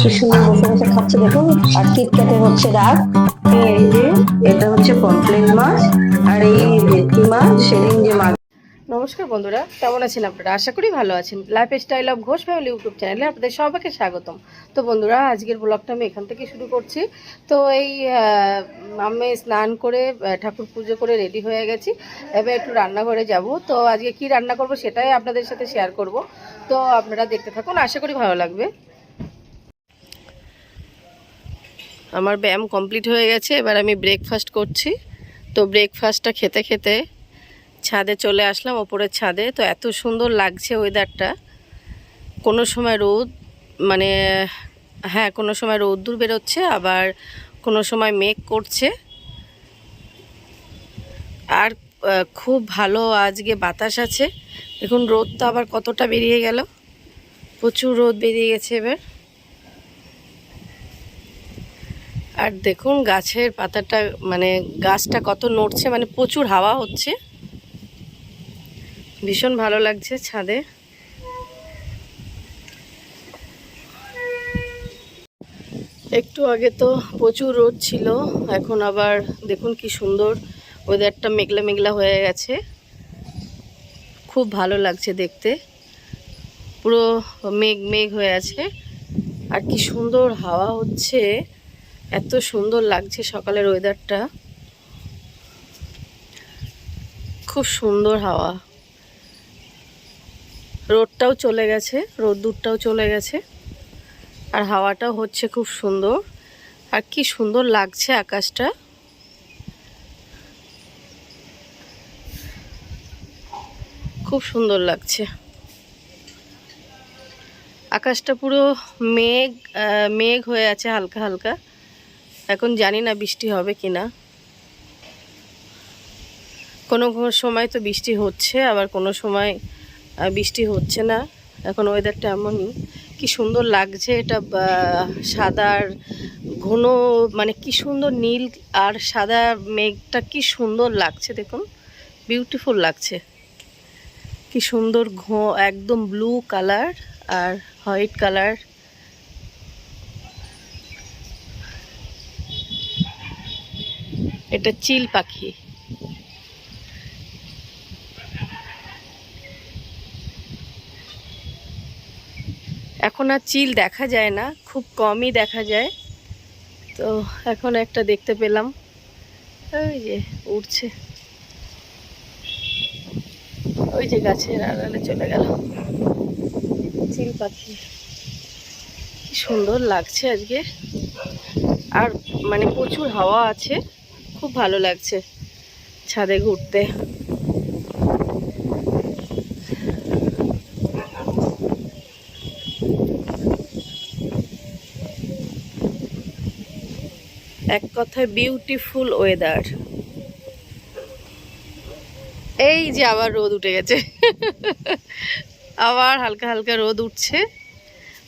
কি সুন্দর বসে বসে খাচ্ছে দেখুন আর কিটক্যাটে হচ্ছে রাগ। এই যে এটা হচ্ছে পমপ্লেট মাছ আর এই ভেটকি মাছ সেদিন যে মাছ নমস্কার বন্ধুরা কেমন আছেন আপনারা? আশা করি ভালো আছেন। Lifestyle of Ghosh family YouTube চ্যানেলে আপনাদের সবাইকে স্বাগতম। তো বন্ধুরা আজকের ব্লগটা আমি এখান থেকে শুরু করছি। তো এই আমি স্নান করে ঠাকুর পুজো করে রেডি হয়ে গেছি। এবার একটু রান্নাঘরে যাব। তো আজকে কি রান্না করব সেটাই আপনাদের সাথে শেয়ার করব। তো আপনারা দেখতে থাকুন আশা করি ভালো লাগবে। আমার ব্যায়াম কমপ্লিট হয়ে গেছে, এবার আমি ব্রেকফাস্ট করছি। তো ব্রেকফাস্টটা খেতে খেতে ছাদে চলে আসলাম, ওপরের ছাদে। তো এত সুন্দর লাগছে ওয়েদারটা কোনো সময় রোদ মানে হ্যাঁ কোনো সময় রোদ্দুর বেরোচ্ছে, আবার কোনো সময় মেঘ করছে। আর খুব ভালো আজকে বাতাস আছে। দেখুন রোদটা আবার কতটা বেরিয়ে গেল। প্রচুর রোদ বেরিয়ে গেছে এবার। আর দেখুন গাছের পাতাটা মানে গাছটা কত নড়ছে মানে প্রচুর হাওয়া হচ্ছে। ভীষণ ভালো লাগছে ছাদে। একটু আগে তো প্রচুর রোদ ছিল, এখন আবার দেখুন কি সুন্দর ওয়েদারটা মেঘলা মেঘলা হয়ে গেছে। খুব ভালো লাগছে দেখতে। পুরো মেঘ মেঘ হয়ে আছে। আর কি সুন্দর হাওয়া হচ্ছে। এত সুন্দর লাগছে সকালের ওয়েদারটা খুব সুন্দর হাওয়া। রোদটাও চলে গেছে, রোদ্দুরটাও চলে গেছে। আর হাওয়াটাও হচ্ছে খুব সুন্দর। আর কি সুন্দর লাগছে আকাশটা। খুব সুন্দর লাগছে। আকাশটা পুরো মেঘ মেঘ হয়ে আছে হালকা হালকা। এখন জানি না বৃষ্টি হবে কি না কোনো। কোনো সময় তো বৃষ্টি হচ্ছে, আবার কোনো সময় বৃষ্টি হচ্ছে না। এখন ওয়েদারটা এমনই। কি সুন্দর লাগছে এটা সাদার ঘন মানে কি সুন্দর নীল আর সাদা মেঘটা কি সুন্দর লাগছে দেখুন। বিউটিফুল লাগছে। কি সুন্দর ঘো, একদম ব্লু কালার আর হোয়াইট কালার এটা চিল পাখি। এখন আর চিল দেখা যায় না, খুব কমই দেখা যায়। তো এখন একটা দেখতে পেলাম। ওই যে উঠছে ওই যে গাছের আড়ালে চলে গেল। চিল পাখি। কি সুন্দর লাগছে আজকে। আর মানে প্রচুর হাওয়া আছে। খুব ভালো লাগছে ছাদে ঘুরতে। এক কথায় বিউটিফুল ওয়েদার এই যে আবার রোদ উঠে গেছে। আবার হালকা হালকা রোদ উঠছে।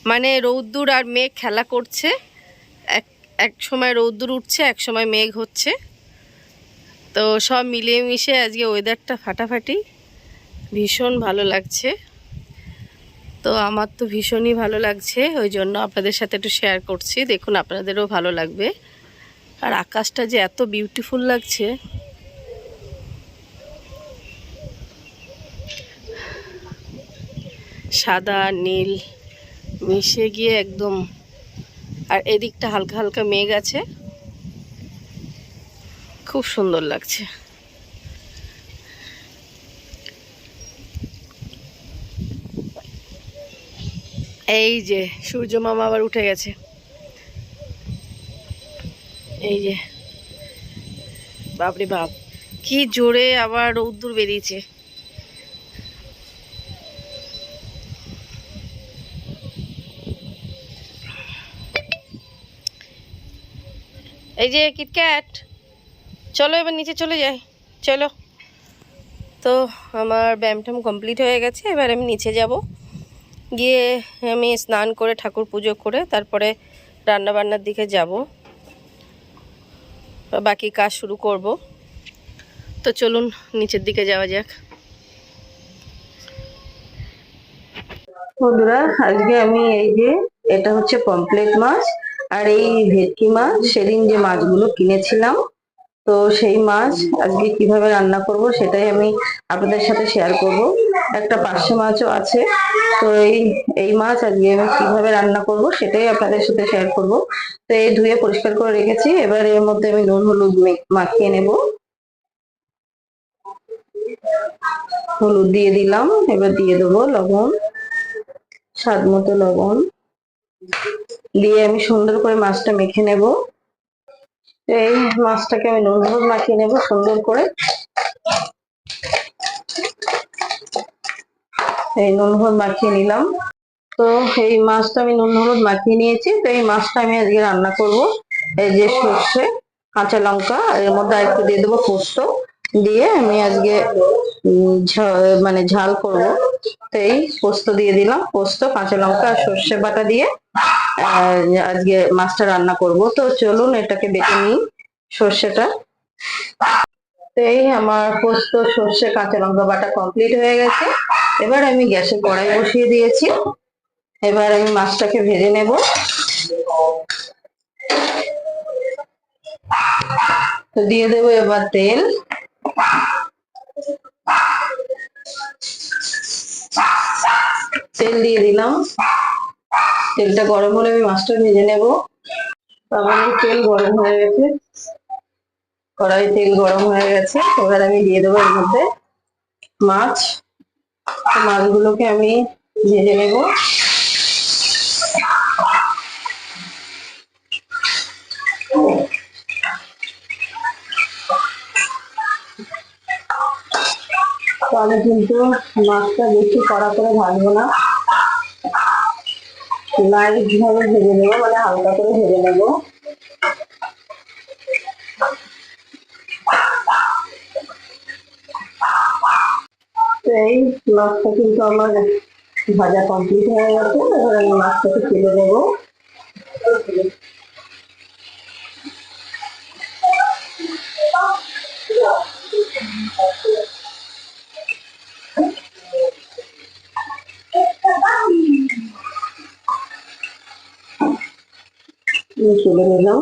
মানে রৌদ্দুর আর মেঘ খেলা করছে। এক এক সময় রৌদ্দুর উঠছে, এক সময় মেঘ হচ্ছে। তো সব মিলিয়ে মিশে আজকে ওয়েদারটা ফাটাফাটি। ভীষণ ভালো লাগছে। তো আমার তো ভীষণই ভালো লাগছে, ওই জন্য আপনাদের সাথে একটু শেয়ার করছি। দেখুন, আপনাদেরও ভালো লাগবে। আর আকাশটা যে এত বিউটিফুল লাগছে। সাদা, নীল, মিশে গিয়ে একদম। আর এদিকটা হালকা হালকা মেঘ আছে। খুব সুন্দর লাগছে। এই যে, সূর্য মামা আবার উঠে গেছে। এই যে। বাপরে বাপ, কি জোরে আবার রৌদ্দুর বেরিয়েছে। এই যে, কিটক্যাট। চলো এবার নিচে চলে যাই। চলো। তো আমার ব্যায়ামটাম কমপ্লিট হয়ে গেছে, এবার আমি নিচে যাব। গিয়ে আমি স্নান করে ঠাকুর পুজো করে তারপরে রান্না বান্নার দিকে যাব। বাকি কাজ শুরু করব। তো চলুন, নিচের দিকে যাওয়া যাক। বন্ধুরা, আজকে আমি এই যে, এটা হচ্ছে পমপ্লেট মাছ, আর এই ভেটকি মাছ, সেদিন যে মাছগুলো কিনেছিলাম তো সেই মাছ আজকে কীভাবে রান্না করব সেটাই আমি আপনাদের সাথে শেয়ার করব। একটা পার্শে মাছও আছে। তো এই এই মাছ আজকে আমি কীভাবে রান্না করব সেটাই আপনাদের সাথে শেয়ার করব। তো এই ধুয়ে পরিষ্কার করে রেখেছি। এবার এর মধ্যে আমি নুন, হলুদ মাখিয়ে নেব। হলুদ দিয়ে দিলাম। এবার দিয়ে দেবো লবণ, স্বাদ মতো লবণ। দিয়ে আমি সুন্দর করে মাছটা মেখে নেব। এই মাছটাকে আমি নুন হলুদ মাখিয়ে নেব, সুন্দর করে। এই নুন হলুদ মাখিয়ে নিলাম। তো এই মাছটা আমি নুন হলুদ মাখিয়ে নিয়েছি, তো এই মাছটা আমি আজকে রান্না করব। এই যে সর্ষে, কাঁচা লঙ্কা, এর মধ্যে একটু দিয়ে দেবো পোস্ত। দিয়ে আমি আজকে মানে ঝাল করব। তো এই পোস্ত দিয়ে দিলাম, পোস্ত, কাঁচা লঙ্কা আর সর্ষে বাটা দিয়ে আজকে মাছটা রান্না করব। তো চলুন এটাকে বেটে নিই সর্ষেটা। তো এই আমার পোস্ত, সর্ষে, কাঁচা লঙ্কা বাটা কমপ্লিট হয়ে গেছে। এবার আমি গ্যাসে কড়াই বসিয়ে দিয়েছি। এবার আমি মাছটাকে ভেজে নেব। তো দিয়ে দেবো এবার তেল। তেল দিয়ে দিলাম। তেলটা গরম হলে আমি মাছটা ভেজে নেব। তারপরে তেল গরম হয়ে গেছে। কড়াই তেল গরম হয়ে গেছে। এবার আমি দিয়ে দেবো এর মধ্যে মাছ। মাছগুলোকে আমি ভেজে নেব। তো আমি কিন্তু মাছটা বেশি কড়া করে ভাজবো না। লাইট ভাবে ভেজে নেব মানে হালকা করে ভেজে নেব। এই মাছটা কিন্তু আমার ভাজা কমপ্লিট হয়ে গেছে, এবার আমি মাছটাকে তুলে নেব আমি তুলে নিলাম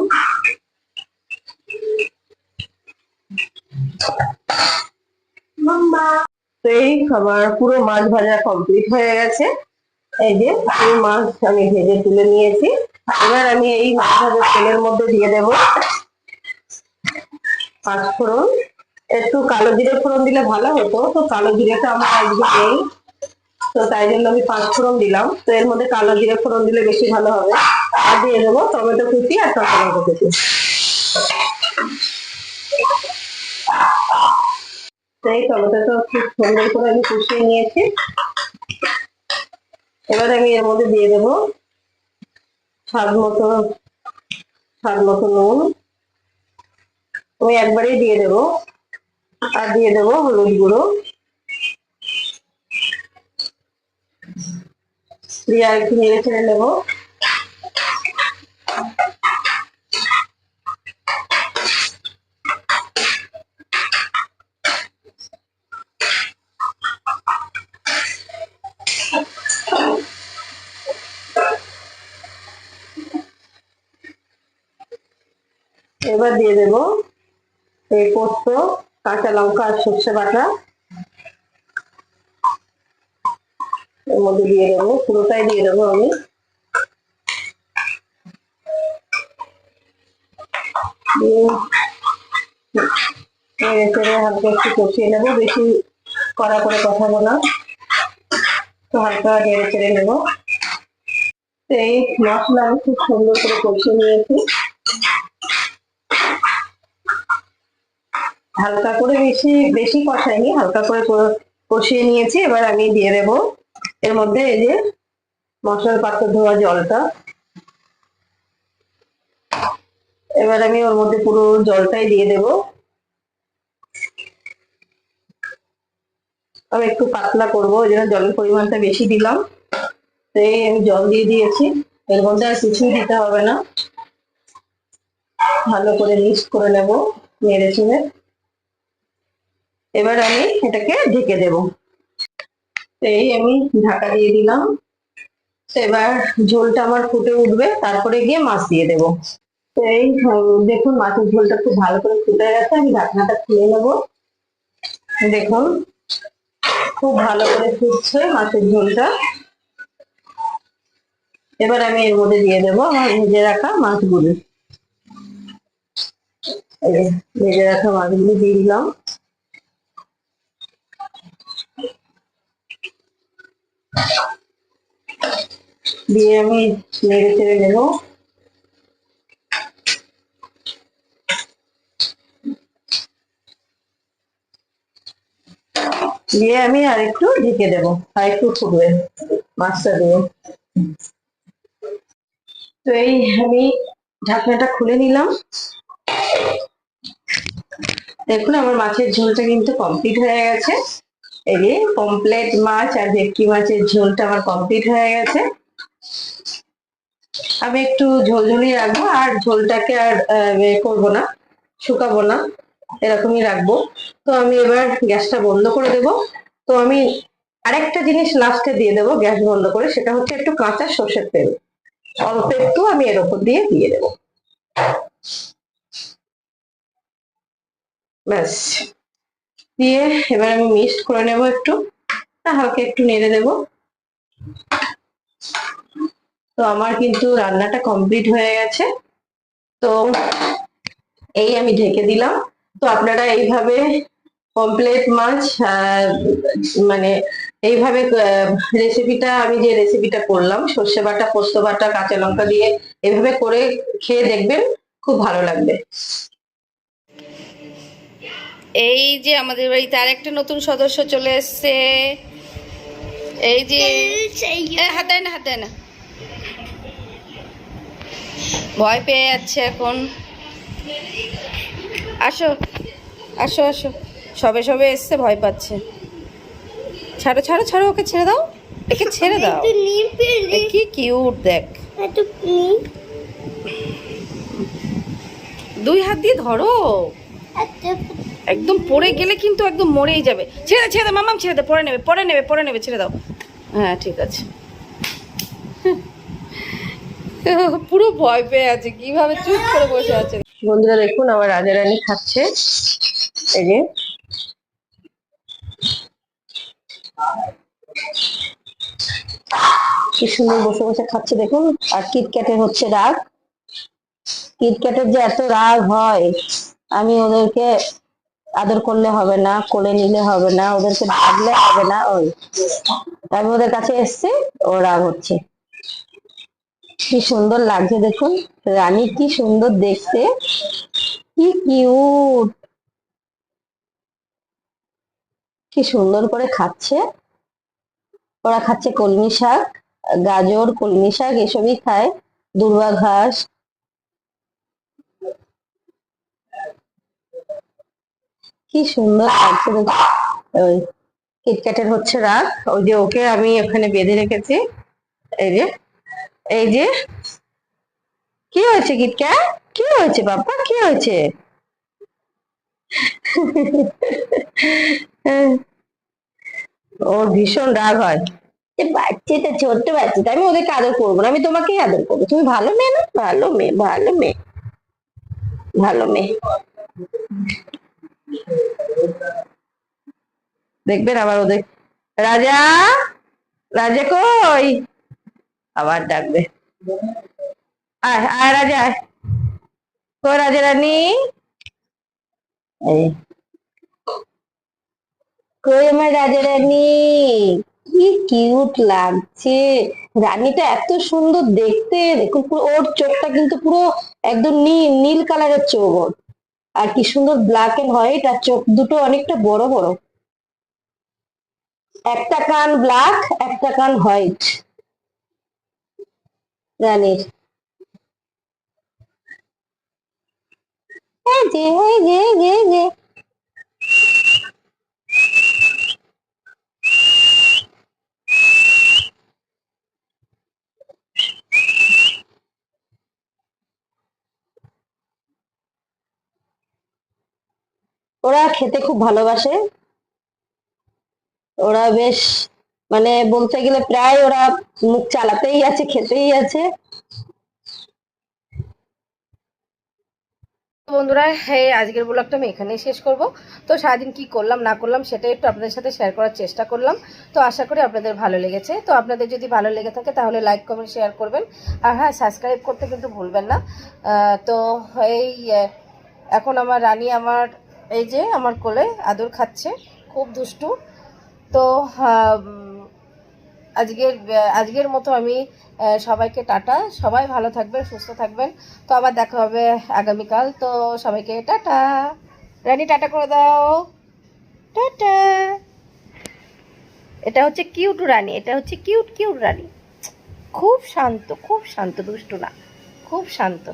তো এই আমার পুরো মাছ ভাজা কমপ্লিট হয়ে গেছে। এই যে পুরো মাছ আমি ভেজে তুলে নিয়েছি। এবার আমি এই মাছ ভাজার তেলের মধ্যে দিয়ে দেব পাঁচ ফোড়ন। একটু কালো জিরে ফোড়ন দিলে ভালো হতো তো কালো জিরেটা আমার আজকে নেই তো তাই জন্য আমি পাঁচ ফোড়ন দিলাম। তো এর মধ্যে কালো জিরে ফোড়ন দিলে বেশি ভালো হবে। আর দিয়ে দেবো টমেটো কুচি আর কাঁচা লঙ্কা কুচি। তো এই টমেটোটা খুব সুন্দর করে আমি কষিয়ে নিয়েছি। এবার আমি এর মধ্যে দিয়ে দেবো স্বাদ মতো স্বাদ মতো নুন। আমি একবারেই দিয়ে দেবো। আর দিয়ে দেবো হলুদ গুঁড়ো। দিয়ে আর একটু নেড়ে নেব। এবার দিয়ে দেব এই পোস্ত, কাঁচা লঙ্কা আর সর্ষে বাটা। মধ্যে দিয়ে দেবো, পুরোটাই দিয়ে দেবো আমি। হালকা একটু কষিয়ে বেশি করে তো হালকা নেড়ে চেড়ে নেব। এই মশলা আমি খুব সুন্দর করে কষিয়ে নিয়েছি। হালকা করে বেশি বেশি কষাইনি, হালকা করে কষিয়ে নিয়েছি, এবার আমি দিয়ে দেব এর মধ্যে এই যে মশলার পাত্র ধোয়া জলটা। এবার আমি ওর মধ্যে পুরো জলটাই দিয়ে দেব। আমি একটু পাতলা করব, ওই জন্য জলের পরিমাণটা বেশি দিলাম। এই আমি জল দিয়ে দিয়েছি, এর মধ্যে আর কিছুই দিতে হবে না। ভালো করে মিক্স করে নেব নেড়ে চেড়ে এবার আমি এটাকে ঢেকে দেব। এই আমি ঢাকা দিয়ে দিলাম। এবার ঝোলটা আমার ফুটে উঠবে, তারপরে গিয়ে মাছ দিয়ে দেবো। এই দেখুন মাছের ঝোলটা খুব ভালো করে ফুটে গেছে, আমি ঢাকনাটা খুলে নেব। দেখুন, খুব ভালো করে ফুটছে মাছের ঝোলটা। এবার আমি এর মধ্যে দিয়ে দেবো আমার ভেজে রাখা মাছগুলি। ভেজে রাখা মাছগুলি দিয়ে দিলাম। দিয়ে আমি নেড়ে চেড়ে নেব দিয়ে আমি আর একটু ঢেকে দেবো আর একটু ফুটবে মাছটা দিয়ে। তো এই আমি ঢাকনাটা খুলে নিলাম। দেখুন, আমার মাছের ঝোলটা কিন্তু কমপ্লিট হয়ে গেছে। এই যে কমপ্লিট মাছ আর ভেটকি মাছের ঝোলটা আমার কমপ্লিট হয়ে গেছে। আমি একটু ঝোলঝোলি রাখব, আর ঝোলটাকে আর করব না, শুকাবো না, এরকমই রাখব। তো আমি এবার গ্যাসটা বন্ধ করে দেব। তো আমি আরেকটা জিনিস লাস্টে দিয়ে দেবো গ্যাস বন্ধ করে, সেটা হচ্ছে একটু কাঁচা সর্ষের তেল। অল্প একটু আমি এর ওপর দিয়ে দিয়ে দেবো। ব্যাস। দিয়ে এবার আমি মিক্সড করে নেব একটু, হালকা একটু নেড়ে দেব। তো আমার কিন্তু রান্নাটা কমপ্লিট হয়ে গেছে। তো এই আমি ঢেকে দিলাম। তো আপনারা এইভাবে কমপ্লেট মাছ মানে এইভাবে রেসিপিটা আমি যে রেসিপিটা করলাম সর্ষে বাটা পোস্ত বাটা কাঁচা লঙ্কা দিয়ে এভাবে করে খেয়ে দেখবেন খুব ভালো লাগবে। এই যে আমাদের বাড়িতে আর একটা নতুন সদস্য চলে এসছে। এই যে হাত না হাত না ভয় পেয়ে যাচ্ছে এখন। আসো আসো আসো। সবে সবে এসছে ভয় পাচ্ছে। ছাড়ো ছাড়ো ছাড়ো ওকে ছেড়ে দাও। একে ছেড়ে দাও। কি কিউট দেখ। দুই হাত দিয়ে ধরো। একদম পড়ে গেলে কিন্তু একদম মরেই যাবে। ছেড়ে দে ছেড়ে দে মামাম ছেড়ে দে পরে নেবে পরে নেবে পরে নেবে ছেড়ে দাও। হ্যাঁ ঠিক আছে। পুরো ভয় পেয়ে আছে, কীভাবে চুপ করে বসে আছে। বন্ধুরা দেখুন, আমার রাজা রানী খাচ্ছে। এই কি সুন্দর বসে বসে খাচ্ছে, দেখুন। আর কিটক্যাটের হচ্ছে রাগ। কিটক্যাটের যে এত রাগ হয়, আমি ওদেরকে আদর করলে হবে না, কোলে নিলে হবে না, ওদেরকে ভাবলে হবে না, ওই। আমি ওদের কাছে এসছি, ও রাগ হচ্ছে। কি সুন্দর লাগছে দেখুন। রানী কি সুন্দর দেখতে। কি কিউট কি সুন্দর করে খাচ্ছে। ওরা খাচ্ছে কলমি শাক, গাজর, কলমি শাক, এসবই খায়। দুর্বা ঘাস। কি সুন্দর লাগছে ওই কিটক্যাটের হচ্ছে রাগ। ওই যে ওকে আমি ওখানে বেঁধে রেখেছি। এই যে এই যে, কি হয়েছে কিটক্যাট কি হয়েছে বাবা কি হয়েছে? ওর ভীষণ রাগ হয়। বাচ্চাটা ছোট্ট বাচ্চাটা আমি ওদেরকে আদর করব না, আমি তোমাকেই আদর করব। তুমি ভালো মেয়ে না? ভালো মেয়ে ভালো মেয়ে ভালো মেয়ে। দেখবেন আবার ওদের, রাজা? রাজা কই? আবার ডাকবে। আয় রাজা কই রাজা রানী। রাজা রানী? কি লাগছে। রানীটা এত সুন্দর দেখতে। দেখুন ওর চোখটা কিন্তু পুরো একদম নীল নীল কালারের চোখ ওর। আর কি সুন্দর ব্ল্যাক এন্ড হোয়াইট আর চোখ দুটো অনেকটা বড় বড়। একটা কান ব্ল্যাক একটা কান হোয়াইট যে। ওরা খেতে খুব ভালোবাসে। ওরা বেশ মানে বলতে গেলে প্রায় ওরা মুখ চালাতেই আছে, খেতেই আছে। বন্ধুরা হ্যাঁ আজকের ব্লগটা আমি এখানেই শেষ করব। তো সারাদিন কি করলাম, না করলাম, সেটাই একটু আপনাদের সাথে শেয়ার করার চেষ্টা করলাম। তো আশা করি আপনাদের ভালো লেগেছে। তো আপনাদের যদি ভালো লেগে থাকে, তাহলে লাইক কমেন্ট শেয়ার করবেন। আর হ্যাঁ সাবস্ক্রাইব করতে কিন্তু ভুলবেন না। তো এই এখন আমার রানী আমার, এই যে আমার কোলে আদর খাচ্ছে, খুব দুষ্টু। তো আজকের আজকের মতো আমি সবাইকে টাটা। সবাই ভালো থাকবেন, সুস্থ থাকবেন। তো আবার দেখা হবে আগামীকাল। তো সবাইকে টাটা। রানী, টাটা করে দাও। টাটা। এটা হচ্ছে কিউট রানী। এটা হচ্ছে কিউট কিউট রানী। খুব শান্ত খুব শান্ত, দুষ্টু না। খুব শান্ত।